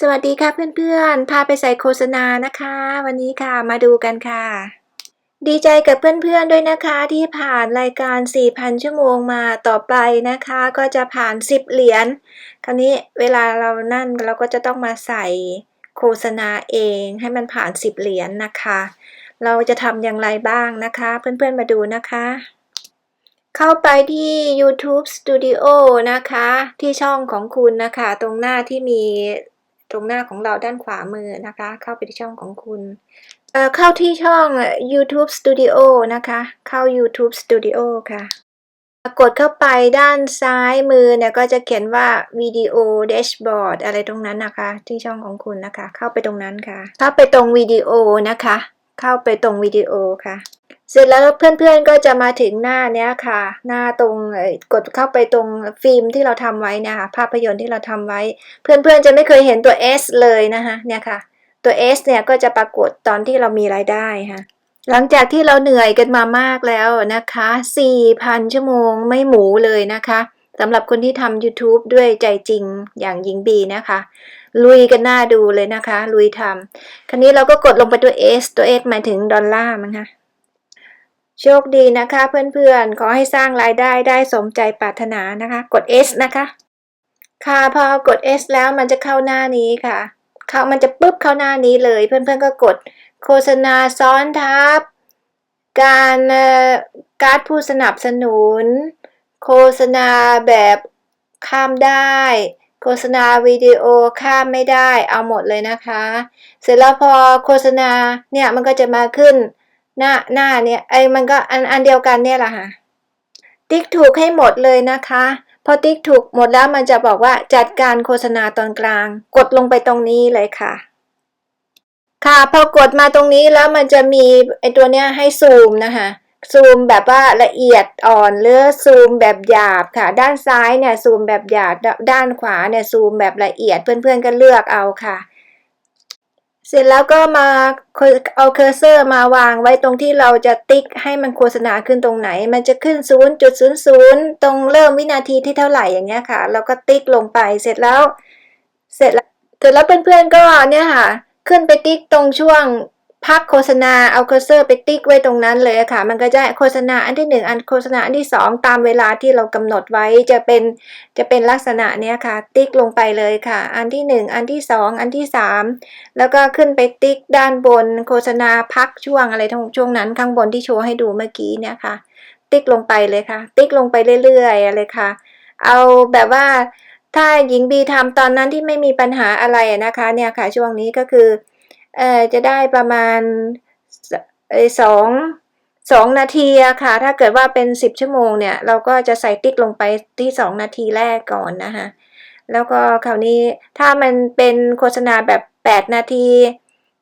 สวัสดีค่ะเพื่อนๆ พาไปใส่โฆษณานะคะ วันนี้ค่ะมาดูกันค่ะ ดีใจกับเพื่อนๆด้วยนะคะ ที่ผ่านรายการ 4,000 ชั่วโมงมาต่อไปนะคะ ก็จะผ่าน 10 เหรียญคราวนี้เวลาเรานั่นเราก็จะต้องมาใส่โฆษณาเองให้มันผ่าน 10 เหรียญนะคะ เราจะทำอย่างไรบ้างนะคะ เพื่อนๆมาดูนะคะ เข้าไปที่ YouTube Studio นะคะ ที่ช่องของคุณนะคะ ตรงหน้าที่มี ตรงหน้าของเราด้านขวามือนะคะ เข้าไปที่ช่องของคุณเอ่อเข้าที่ช่อง YouTube Studio นะคะ เข้า YouTube Studio ค่ะกดเข้าไปด้านซ้ายมือเนี่ยก็จะเขียนว่าวิดีโอเดชบอร์ดอะไรตรงนั้นนะคะ ที่ช่องของคุณนะคะ เข้าไปตรงนั้นค่ะ เข้าไปตรงวิดีโอนะคะ เข้าไปตรงวิดีโอค่ะ เสร็จแล้วเพื่อนๆก็จะมาถึงหน้าเนี้ยค่ะ หน้าตรงกดเข้าไปตรงฟิล์มที่เราทำไว้นะคะภาพยนตร์ที่เราทำไว้ เพื่อนๆจะไม่เคยเห็นตัว S เลยนะคะเนี่ยค่ะ ตัว S เนี่ยก็จะปรากฏตอนที่เรามีรายได้ค่ะหลังจากที่เราเหนื่อยกันมามากแล้วนะคะ 4,000 ชั่วโมงไม่หมูเลยนะคะสำหรับคนที่ทำ YouTube ด้วยใจจริงอย่างหญิงบีนะคะ ลุยกันหน้าดูเลยนะคะ ลุยทำคราวนี้เราก็กดลงไปตัว S ตัว S หมายถึงดอลลาร์มั้งคะโชคดีนะคะเพื่อนๆ ขอให้สร้างรายได้ได้สมใจปรารถนานะคะ กด S นะคะ ค่ะพอกด S แล้วมันจะเข้าหน้านี้ค่ะ เข้ามันจะปุ๊บเข้าหน้านี้เลย เพื่อนๆก็กดโฆษณาซ้อนทับ การการ์ดผู้สนับสนุน โฆษณาแบบข้ามได้ โฆษณาวิดีโอข้ามไม่ได้เอาหมดเลยนะคะ เสร็จแล้วพอโฆษณาเนี่ยมันก็จะมาขึ้น หน้าหน้าเนี่ยไอ้มันก็อันอันเดียวกันเนี่ยแหละค่ะ ติ๊กถูกให้หมดเลยนะคะ พอติ๊กถูกหมดแล้วมันจะบอกว่าจัดการโฆษณาตอนกลาง กดลงไปตรงนี้เลยค่ะค่ะพอกดมาตรงนี้แล้วมันจะมีไอตัวเนี้ยให้ซูมนะคะ ซูมแบบว่าละเอียดอ่อนหรือซูมแบบหยาบค่ะ ด้านซ้ายเนี่ยซูมแบบหยาบด้านขวาเนี่ยซูมแบบละเอียดเพื่อนๆก็เลือกเอาค่ะ เสร็จแล้วก็มาเอาเคอร์เซอร์มาวางไว้ตรงที่เราจะติ๊กให้มันโฆษณาขึ้นตรงไหน มันจะขึ้น 0.00 ตรงเริ่มวินาทีที่เท่าไหร่อย่างเงี้ยค่ะแล้วก็ติ๊กลงไปเสร็จแล้ว เสร็จแล้วเสร็จแล้วเพื่อนๆก็เนี่ยค่ะ ขึ้นไปติ๊กตรงช่วง พักโฆษณาเอาเคอร์เซอร์ไปติ๊กไว้ตรงนั้นเลยค่ะ มันก็จะโฆษณาอันที่หนึ่งอันโฆษณาอันที่สองตามเวลาที่เรากำหนดไว้จะเป็นจะเป็นลักษณะเนี้ยค่ะ ติ๊กลงไปเลยค่ะ อันที่หนึ่งอันที่สองอันที่สามแล้วก็ขึ้นไปติ๊กด้านบน โฆษณาพักช่วงอะไรทั้งช่วงนั้นข้างบนที่โชว์ให้ดูเมื่อกี้เนี่ยค่ะ ติ๊กลงไปเลยค่ะ ติ๊กลงไปเรื่อยๆเลยค่ะ เอาแบบว่าถ้าหญิงบีทำตอนนั้นที่ไม่มีปัญหาอะไรนะคะเนี่ยค่ะช่วงนี้ก็คือ เออจะได้ประมาณสองสองนาทีอะค่ะ ถ้าเกิดว่าเป็นสิบชั่วโมงเนี่ย เราก็จะใส่ติ๊กลงไปที่สองนาทีแรกก่อนนะคะแล้วก็คราวนี้ถ้ามันเป็นโฆษณาแบบแปดนาที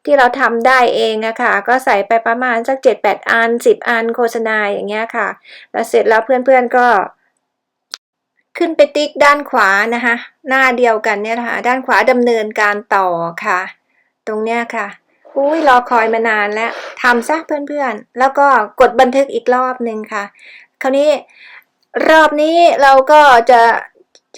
ที่เราทำได้เองอะค่ะ ก็ใส่ไปประมาณสักเจ็ดแปดอันสิบอันโฆษณาอย่างเงี้ยค่ะ แล้วเสร็จแล้วเพื่อนๆก็ขึ้นไปติ๊กด้านขวานะคะ หน้าเดียวกันเนี่ยค่ะด้านขวาดำเนินการต่อค่ะ ตรงเนี้ยค่ะ อุ้ยรอคอยมานานแล้วทำซะเพื่อนๆ แล้วก็กดบันทึกอีกรอบหนึ่งค่ะ คราวนี้รอบนี้เราก็จะ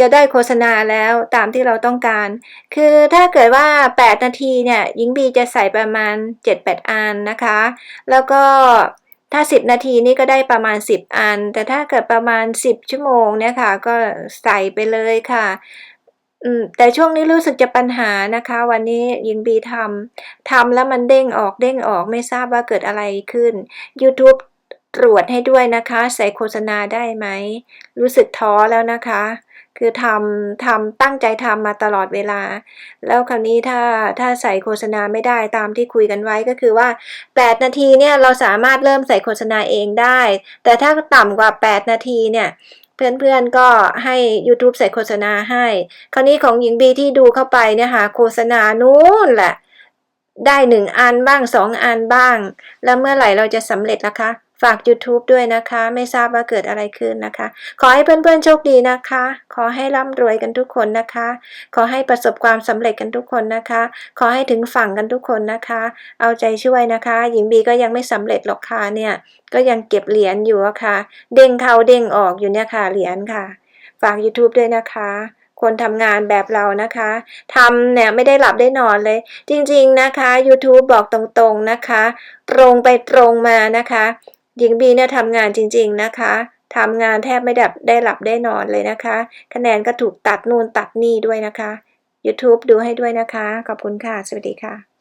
จะได้โฆษณาแล้วตามที่เราต้องการ คือถ้าเกิดว่า 8 นาทีเนี่ยยิงบีจะใส่ประมาณ 7-8 อันนะคะ แล้วก็ถ้า 10 นาทีนี่ก็ได้ประมาณ 10 อัน แต่ถ้าเกิดประมาณ 10 ชั่วโมงเนี่ยค่ะ ก็ใส่ไปเลยค่ะ อืมแต่ช่วงนี้รู้สึกจะปัญหานะคะ วันนี้ยิงบีทำทำแล้วมันเด้งออกเด้งออกไม่ทราบว่าเกิดอะไรขึ้น YouTube ตรวจให้ด้วยนะคะ ใส่โฆษณาได้ไหม รู้สึกท้อแล้วนะคะ คือทำทำตั้งใจทำมาตลอดเวลา แล้วคราวนี้ถ้าถ้าใส่โฆษณาไม่ได้ตามที่คุยกันไว้ก็คือว่า 8 นาทีเนี่ยเราสามารถเริ่มใส่โฆษณาเองได้ แต่ถ้าต่ำกว่า 8 นาทีเนี่ย เพื่อนๆก็ให้ YouTube ใส่โฆษณาให้ คราวนี้ของหญิงบีที่ดูเข้าไปเนี่ยค่ะโฆษณานู้นแหละ ได้หนึ่งอันบ้างสองอันบ้าง แล้วเมื่อไหร่เราจะสำเร็จล่ะคะ ฝาก YouTube ด้วยนะคะ ไม่ทราบว่าเกิดอะไรขึ้นนะคะ ขอให้เพื่อนๆโชคดีนะคะ ขอให้ร่ำรวยกันทุกคนนะคะ ขอให้ประสบความสำเร็จกันทุกคนนะคะ ขอให้ถึงฝั่งกันทุกคนนะคะ เอาใจช่วยนะคะ หญิงบีก็ยังไม่สำเร็จหรอกค่ะเนี่ย ก็ยังเก็บเหรียญอยู่ะค่ะ เด้งเข้าเด้งออกอยู่เนี่ยค่ะเหรียญค่ะ ฝาก YouTube ด้วยนะคะคนทำงานแบบเรานะคะทำเนี่ยไม่ได้หลับได้นอนเลย จริงๆนะคะ YouTube บอกตรงๆนะคะ ตรงไปตรงมานะคะ หญิงบีเนี่ยทำงานจริง ๆนะคะทำงานแทบไม่ได้ได้หลับได้นอนเลยนะคะ คะแนนก็ถูกตัดนู่นตัดนี่ด้วยนะคะ YouTube ดูให้ด้วยนะคะ ขอบคุณค่ะ สวัสดีค่ะ